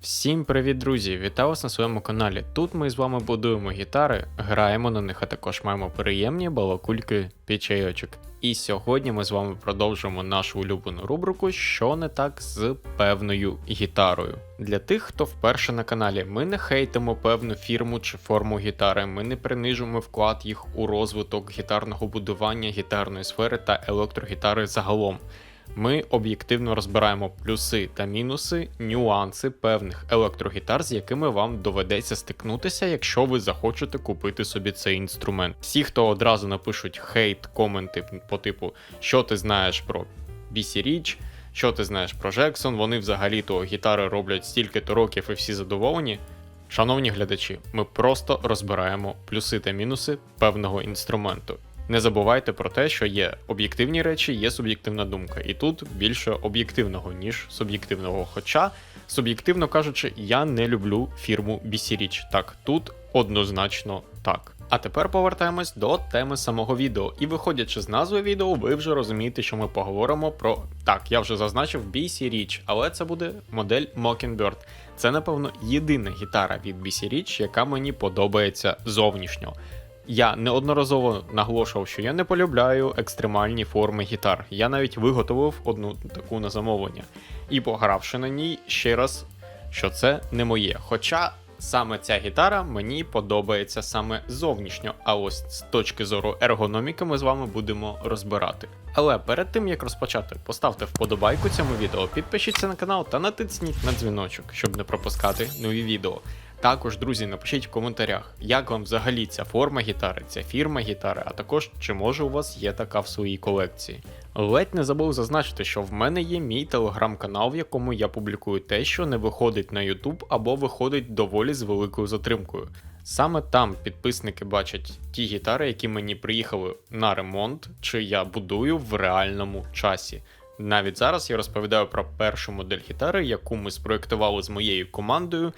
Всім привіт, друзі! Вітаю вас на своєму каналі. Тут ми з вами будуємо гітари, граємо на них, а також маємо приємні балакульки під чайочок. І сьогодні ми з вами продовжуємо нашу улюблену рубрику Що не так з певною гітарою. Для тих, хто вперше на каналі, ми не хейтимо певну фірму чи форму гітари, ми не принижуємо вклад їх у розвиток гітарного будування, гітарної сфери та електрогітари загалом. Ми об'єктивно розбираємо плюси та мінуси, нюанси певних електрогітар, з якими вам доведеться стикнутися, якщо ви захочете купити собі цей інструмент. Всі, хто одразу напишуть хейт, коменти по типу, що ти знаєш про BC Rich, що ти знаєш про Jackson, вони взагалі-то гітари роблять стільки-то років і всі задоволені. Шановні глядачі, ми просто розбираємо плюси та мінуси певного інструменту. Не забувайте про те, що є об'єктивні речі, є суб'єктивна думка, і тут більше об'єктивного, ніж суб'єктивного. Хоча, суб'єктивно кажучи, я не люблю фірму BC Rich. Так, тут однозначно так. А тепер повертаємось до теми самого відео. І виходячи з назви відео, ви вже розумієте, що ми поговоримо про так, я вже зазначив BC Rich, але це буде модель Mockingbird. Це, напевно, єдина гітара від BC Rich, яка мені подобається зовнішньо. Я неодноразово наголошував, що я не полюбляю екстремальні форми гітар. Я навіть виготовив одну таку на замовлення. І погравши на ній ще раз, що це не моє. Хоча саме ця гітара мені подобається саме зовнішньо, а ось з точки зору ергономіки ми з вами будемо розбирати. Але перед тим як розпочати, поставте вподобайку цьому відео, підпишіться на канал та натисніть на дзвіночок, щоб не пропускати нові відео. Також, друзі, напишіть в коментарях, як вам взагалі ця форма гітари, ця фірма гітари, а також чи може у вас є така в своїй колекції. Ледь не забув зазначити, що в мене є мій телеграм-канал, в якому я публікую те, що не виходить на YouTube або виходить доволі з великою затримкою. Саме там підписники бачать ті гітари, які мені приїхали на ремонт, чи я будую в реальному часі. Навіть зараз я розповідаю про першу модель гітари, яку ми спроєктували з моєю командою,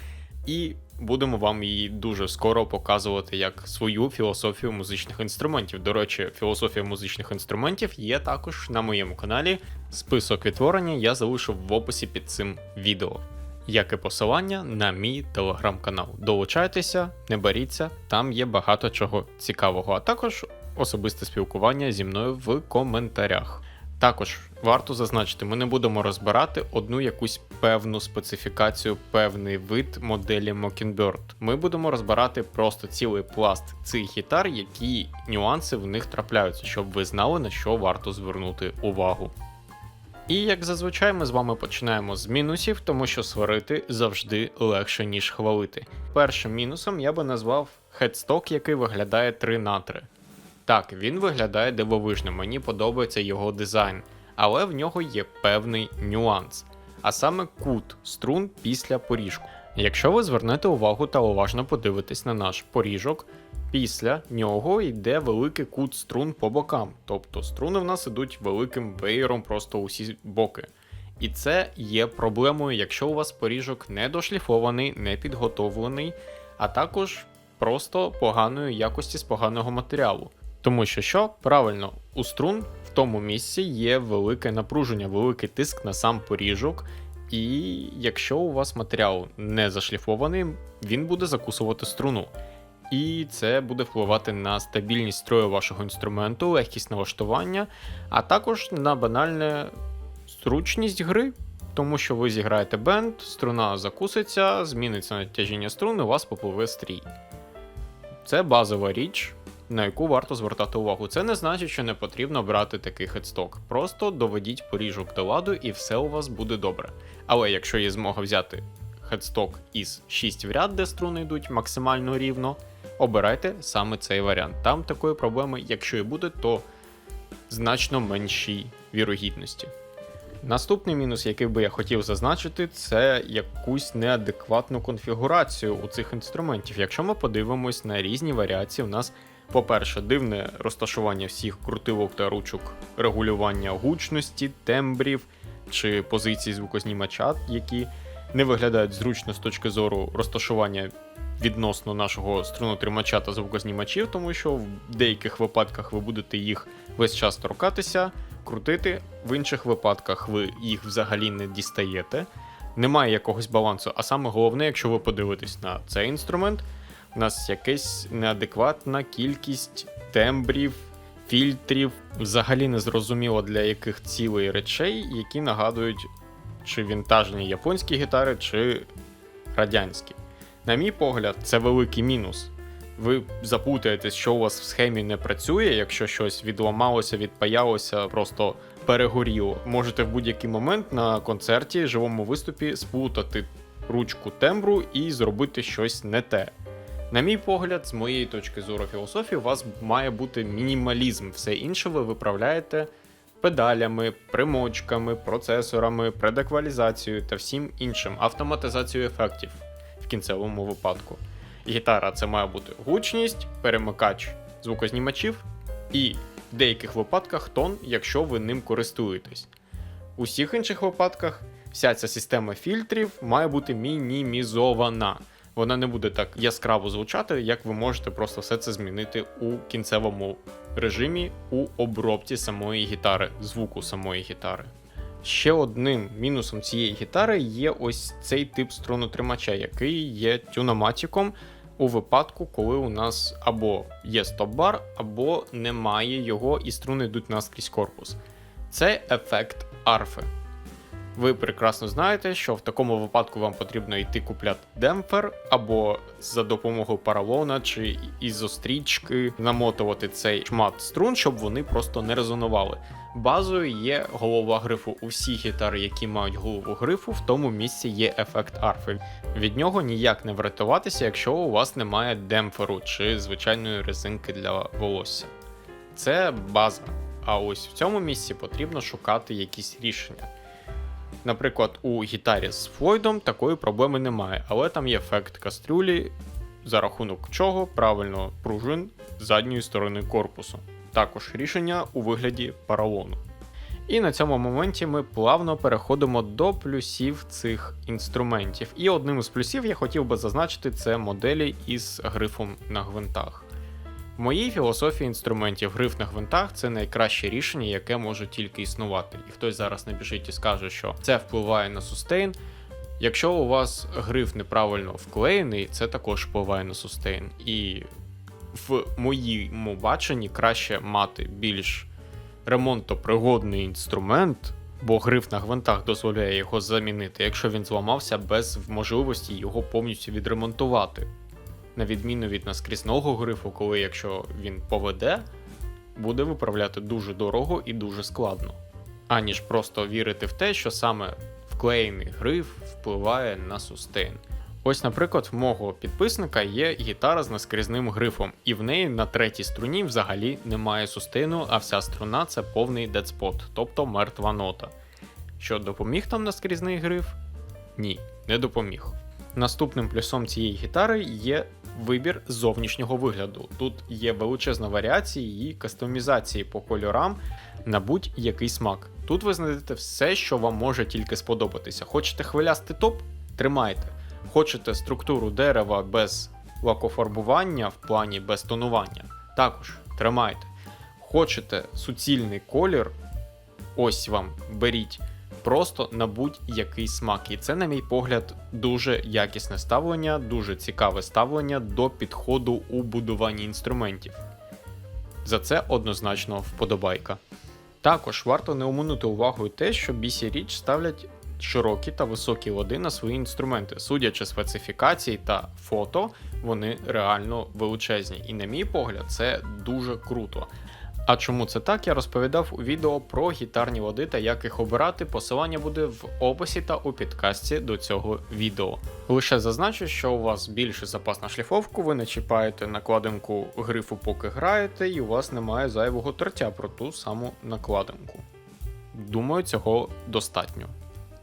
і будемо вам її дуже скоро показувати як свою філософію музичних інструментів. До речі, філософія музичних інструментів є також на моєму каналі. Список відтворення я залишив в описі під цим відео. Як і посилання на мій телеграм-канал. Долучайтеся, не боріться, там є багато чого цікавого, а також особисте спілкування зі мною в коментарях. Також варто зазначити, ми не будемо розбирати одну якусь певну специфікацію, певний вид моделі Mockingbird. Ми будемо розбирати просто цілий пласт цих гітар, які нюанси в них трапляються, щоб ви знали на що варто звернути увагу. І як зазвичай, ми з вами починаємо з мінусів, тому що сварити завжди легше, ніж хвалити. Першим мінусом я би назвав хедсток, який виглядає 3 на 3. Так, він виглядає дивовижно, мені подобається його дизайн, але в нього є певний нюанс, а саме кут струн після поріжку. Якщо ви звернете увагу та уважно подивитесь на наш поріжок, після нього йде великий кут струн по бокам, тобто струни в нас ідуть великим веєром просто усі боки. І це є проблемою, якщо у вас поріжок не дошліфований, не підготовлений, а також просто поганої якості з поганого матеріалу. Тому що що правильно, у струн в тому місці є велике напруження, великий тиск на сам поріжок, і якщо у вас матеріал не зашліфований, він буде закусувати струну. І це буде впливати на стабільність строю вашого інструменту, легкість налаштування, а також на банальне зручність гри, тому що ви зіграєте бенд, струна закуситься, зміниться натяжіння струн, і у вас попливе стрій. Це базова річ, на яку варто звертати увагу. Це не значить, що не потрібно брати такий хедсток. Просто доведіть поріжок до ладу і все у вас буде добре. Але якщо є змога взяти хедсток із 6 в ряд, де струни йдуть максимально рівно, обирайте саме цей варіант. Там такої проблеми, якщо і буде, то значно меншій вірогідності. Наступний мінус, який би я хотів зазначити, це якусь неадекватну конфігурацію у цих інструментів. Якщо ми подивимось на різні варіації, у нас, по-перше, дивне розташування всіх крутилок та ручок регулювання гучності, тембрів чи позицій звукознімача, які не виглядають зручно з точки зору розташування відносно нашого струнотримача та звукознімачів, тому що в деяких випадках ви будете їх весь час торкатися, крутити, в інших випадках ви їх взагалі не дістаєте. немає якогось балансу. А саме головне, якщо ви подивитесь на цей інструмент, у нас якась неадекватна кількість тембрів, фільтрів, взагалі не зрозуміло для яких цілей речей, які нагадують чи вінтажні японські гітари, чи радянські. На мій погляд, це великий мінус. Ви запутаєтесь, що у вас в схемі не працює, якщо щось відламалося, відпаялося, просто перегоріло. Можете в будь-який момент на концерті, живому виступі сплутати ручку тембру і зробити щось не те. На мій погляд, з моєї точки зору філософії, у вас має бути мінімалізм. Все інше ви виправляєте педалями, примочками, процесорами, предеквалізацією та всім іншим, автоматизацією ефектів в кінцевому випадку. Гітара це має бути гучність, перемикач звукознімачів і в деяких випадках тон, якщо ви ним користуєтесь. У всіх інших випадках вся ця система фільтрів має бути мінімізована. Вона не буде так яскраво звучати, як ви можете просто все це змінити у кінцевому режимі у обробці самої гітари, звуку самої гітари. Ще одним мінусом цієї гітари є ось цей тип струнотримача, який є тюноматіком у випадку, коли у нас або є стоп-бар, або немає його, і струни йдуть наскрізь корпус. Це ефект арфи. Ви прекрасно знаєте, що в такому випадку вам потрібно йти купляти демпфер, або за допомогою паралона чи ізострічки намотувати цей шмат струн, щоб вони просто не резонували. Базою є голова грифу. У всіх гітар, які мають голову грифу, в тому місці є ефект арфи. Від нього ніяк не врятуватися, якщо у вас немає демпферу чи звичайної резинки для волосся. Це база. А ось в цьому місці потрібно шукати якісь рішення. Наприклад, у гітарі з Флойдом такої проблеми немає, але там є ефект кастрюлі, за рахунок чого правильно пружин задньої сторони корпусу. Також рішення у вигляді паралону. І на цьому моменті ми плавно переходимо до плюсів цих інструментів. І одним із плюсів я хотів би зазначити це моделі із грифом на гвинтах. Моїй філософії інструментів гриф на гвинтах це найкраще рішення, яке може тільки існувати. І хтось зараз не біжить і скаже, що це впливає на сустейн. Якщо у вас гриф неправильно вклеєний, це також впливає на сустейн. І в моєму баченні краще мати більш ремонтопригодний інструмент, бо гриф на гвинтах дозволяє його замінити, якщо він зламався без можливості його повністю відремонтувати. На відміну від наскрізного грифу, коли якщо він поведе, буде виправляти дуже дорого і дуже складно. Аніж просто вірити в те, що саме вклеєний гриф впливає на сустейн. Ось, наприклад, в мого підписника є гітара з наскрізним грифом, і в неї на третій струні взагалі немає сустейну, а вся струна це повний дедспот, тобто мертва нота. Що допоміг там наскрізний гриф? Ні, не допоміг. Наступним плюсом цієї гітари є вибір зовнішнього вигляду. Тут є величезна варіація її кастомізації по кольорам на будь-який смак. Тут ви знайдете все, що вам може тільки сподобатися. Хочете хвилястий топ? Тримайте. Хочете структуру дерева без лакофарбування в плані без тонування? Також тримайте. Хочете суцільний колір? Ось вам беріть просто на будь-який смак. І це, на мій погляд, дуже якісне ставлення, дуже цікаве ставлення до підходу у будуванні інструментів. За це однозначно вподобайка. Також варто не оминути увагою те, що BC Rich ставлять широкі та високі лади на свої інструменти. Судячи специфікації та фото, вони реально величезні. І, на мій погляд, це дуже круто. А чому це так, я розповідав у відео про гітарні лади та як їх обирати. Посилання буде в описі та у підкасті до цього відео. Лише зазначу, що у вас більший запас на шліфовку, ви не чіпаєте накладинку грифу, поки граєте, і у вас немає зайвого тертя про ту саму накладинку. Думаю, цього достатньо.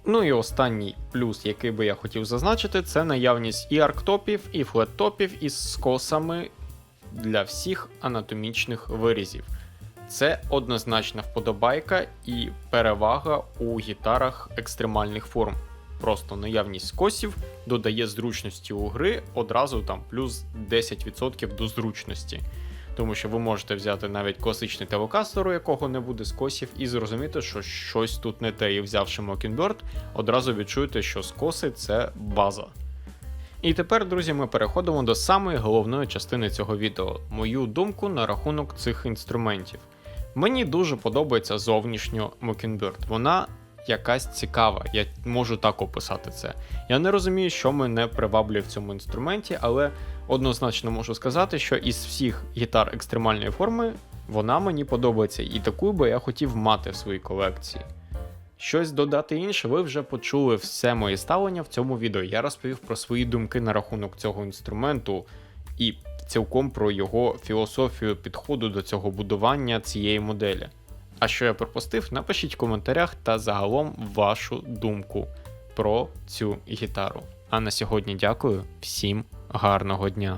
Ну і останній плюс, який би я хотів зазначити, це наявність і арктопів, і флеттопів із скосами для всіх анатомічних вирізів. Це однозначна вподобайка і перевага у гітарах екстремальних форм. Просто наявність скосів додає зручності у гри одразу там плюс 10% до зручності. тому що ви можете взяти навіть класичний телекастер, у якого не буде скосів, і зрозуміти, що щось тут не те. І взявши Mockingbird, одразу відчуєте, що скоси це база. І тепер, друзі, ми переходимо до самої головної частини цього відео мою думку на рахунок цих інструментів. Мені дуже подобається зовнішньо Mockingbird. Вона якась цікава, я можу так описати це. Я не розумію, що мене приваблює в цьому інструменті, але однозначно можу сказати, що із всіх гітар екстремальної форми вона мені подобається, і таку би я хотів мати в своїй колекції. Щось додати інше, ви вже почули все моє ставлення в цьому відео. Я розповів про свої думки на рахунок цього інструменту і цілком про його філософію підходу до цього будування цієї моделі. А що я пропустив, напишіть в коментарях та загалом вашу думку про цю гітару. А на сьогодні дякую, всім гарного дня!